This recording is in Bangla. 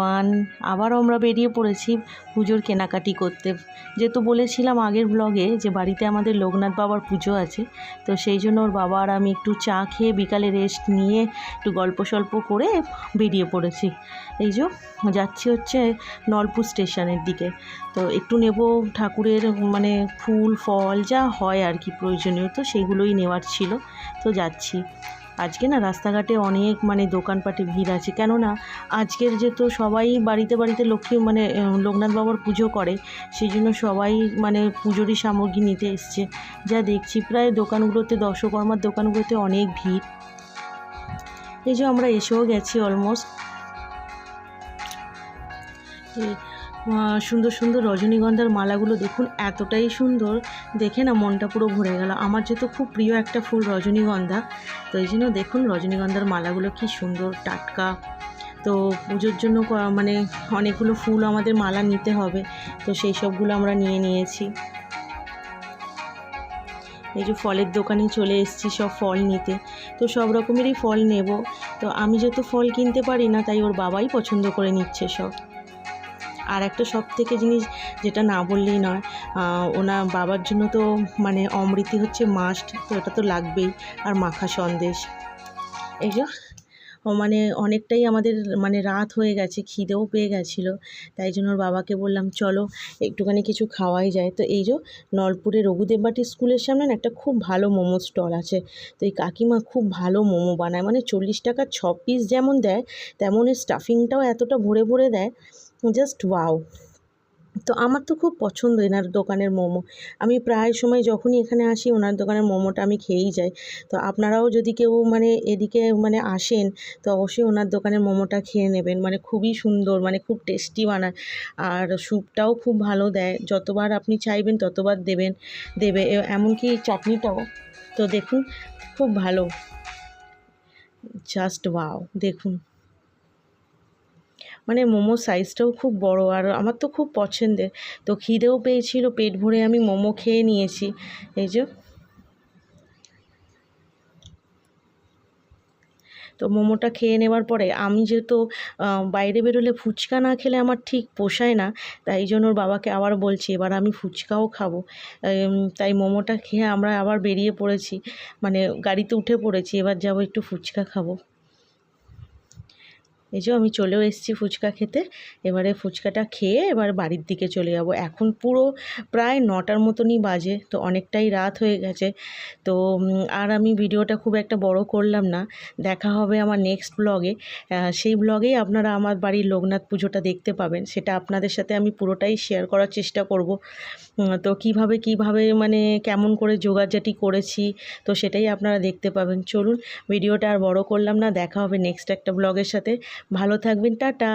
ওয়ান আবারও আমরা বেরিয়ে পড়েছি পুজোর কেনাকাটি করতে। যেহেতু বলেছিলাম আগের ব্লগে যে বাড়িতে আমাদের লোকনাথ বাবার পুজো আছে, তো সেই জন্য ওর বাবা আর আমি একটু চা খেয়ে বিকালে রেস্ট নিয়ে একটু গল্প সল্প করে বেরিয়ে পড়েছি। এই যে যাচ্ছি হচ্ছে নলপুর স্টেশনের দিকে। তো একটু নেব ঠাকুরের মানে ফুল, ফল, যা হয় আর কি প্রয়োজনীয়, তো সেইগুলোই নেওয়ার ছিল। তো যাচ্ছি। আজকে না রাস্তাঘাটে অনেক মানে দোকানপাটে ভিড় আছে। কেননা আজকের যেহেতু সবাই বাড়িতে বাড়িতে লক্ষ্মী মানে লোকনাথ বাবার পুজো করে সেই জন্য সবাই মানে পুজোরই সামগ্রী নিতে এসছে। যা দেখছি প্রায় দোকানগুলোতে, দর্শকর্মার দোকানগুলোতে অনেক ভিড়। এই যে আমরা এসেও গেছি অলমোস্ট। সুন্দর সুন্দর রজনীগন্ধার মালাগুলো দেখুন, এতটাই সুন্দর। দেখে না মনটা পুরো ভরে গেল। আমার যেহেতু খুব প্রিয় একটা ফুল রজনীগন্ধা, তো এই জন্য দেখুন রজনীগন্ধার মালাগুলো কি সুন্দর, টাটকা। তো পুজোর জন্য মানে অনেকগুলো ফুল আমাদের মালা নিতে হবে, তো সেই সবগুলো আমরা নিয়ে নিয়েছি। এই যে ফলের দোকানে চলে এসেছি সব ফল নিতে, তো সব রকমেরই ফল নেব। তো আমি যেহেতু ফল কিনতে পারি না, তাই ওর বাবাই পছন্দ করে নিচ্ছে সব। আর একটা সব থেকে জিনিস যেটা না বললেই নয় ওনার বাবার জন্য তো মানে অমৃতি হচ্ছে মাস্ট তো এটা তো লাগবেই, আর মাখা সন্দেশ। এই মানে অনেকটাই আমাদের মানে রাত হয়ে গেছে, খিদেও পেয়ে গেছিল, তাই জন্য ওর বাবাকে বললাম, চলো, একটুখানি কিছু খাওয়াই যায়। তো এই যে নলপুরের রঘুদেববাটি স্কুলের সামনে না একটা খুব ভালো মোমো স্টল আছে, তো এই কাকিমা খুব ভালো মোমো বানায় মানে চল্লিশ টাকার ছ পিস যেমন দেয়, তেমন এর স্টাফিংটাও এতটা ভরে ভরে দেয় জাস্ট ওয়াও তো আমার তো খুব পছন্দ এনার দোকানের মোমো। আমি প্রায় সময় যখনই এখানে আসি, ওনার দোকানের মোমোটা আমি খেয়েই যাই। তো আপনারাও যদি কেউ মানে এদিকে মানে আসেন, তো অবশ্যই ওনার দোকানের মোমোটা খেয়ে নেবেন। মানে খুবই সুন্দর মানে খুব টেস্টি বানায়। আর স্যুপটাও খুব ভালো দেয়। যতবার আপনি চাইবেন, ততবার দেবেন, দেবে। এমনকি চাটনিটাও। তো দেখুন, খুব ভালো। জাস্ট ওয়াও দেখুন। মানে মোমো সাইজটাও খুব বড় আর আমার তো খুব পছন্দের। তো খিদেও পেয়েছিল, পেট ভরে আমি মোমো খেয়ে নিয়েছি। এই যে। তো মোমোটা খেয়ে নেওয়ার পরে আমি যেহেতু বাইরে বেরোলে ফুচকা না খেলে আমার ঠিক পোষায় না, তাই জন্য ওর বাবাকে আবার বলছি, এবার আমি ফুচকাও খাব। তাই মোমোটা খেয়ে আমরা আবার বেরিয়ে পড়েছি। মানে গাড়িতে উঠে পড়েছি, এবার যাব একটু ফুচকা খাব। এই যে আমি চলেও এসেছি ফুচকা খেতে। এবারে ফুচকাটা খেয়ে এবার বাড়ির দিকে চলে যাব। এখন পুরো প্রায় নটার মতনই বাজে, তো অনেকটাই রাত হয়ে গেছে। তো আর আমি ভিডিওটা খুব একটা বড় করলাম না। দেখা হবে আমার নেক্সট ব্লগে সেই ব্লগেই আপনারা আমার বাড়ির লোকনাথ পুজোটা দেখতে পাবেন। সেটা আপনাদের সাথে আমি পুরোটাই শেয়ার করার চেষ্টা করব। তো কীভাবে কীভাবে মানে কেমন করে যোগাযাটি করেছি, তো সেটাই আপনারা দেখতে পাবেন। চলুন, ভিডিওটা আর বড় করলাম না। দেখা হবে নেক্সট একটা ব্লগের সাথে। ভালো থাকবেন টাটা।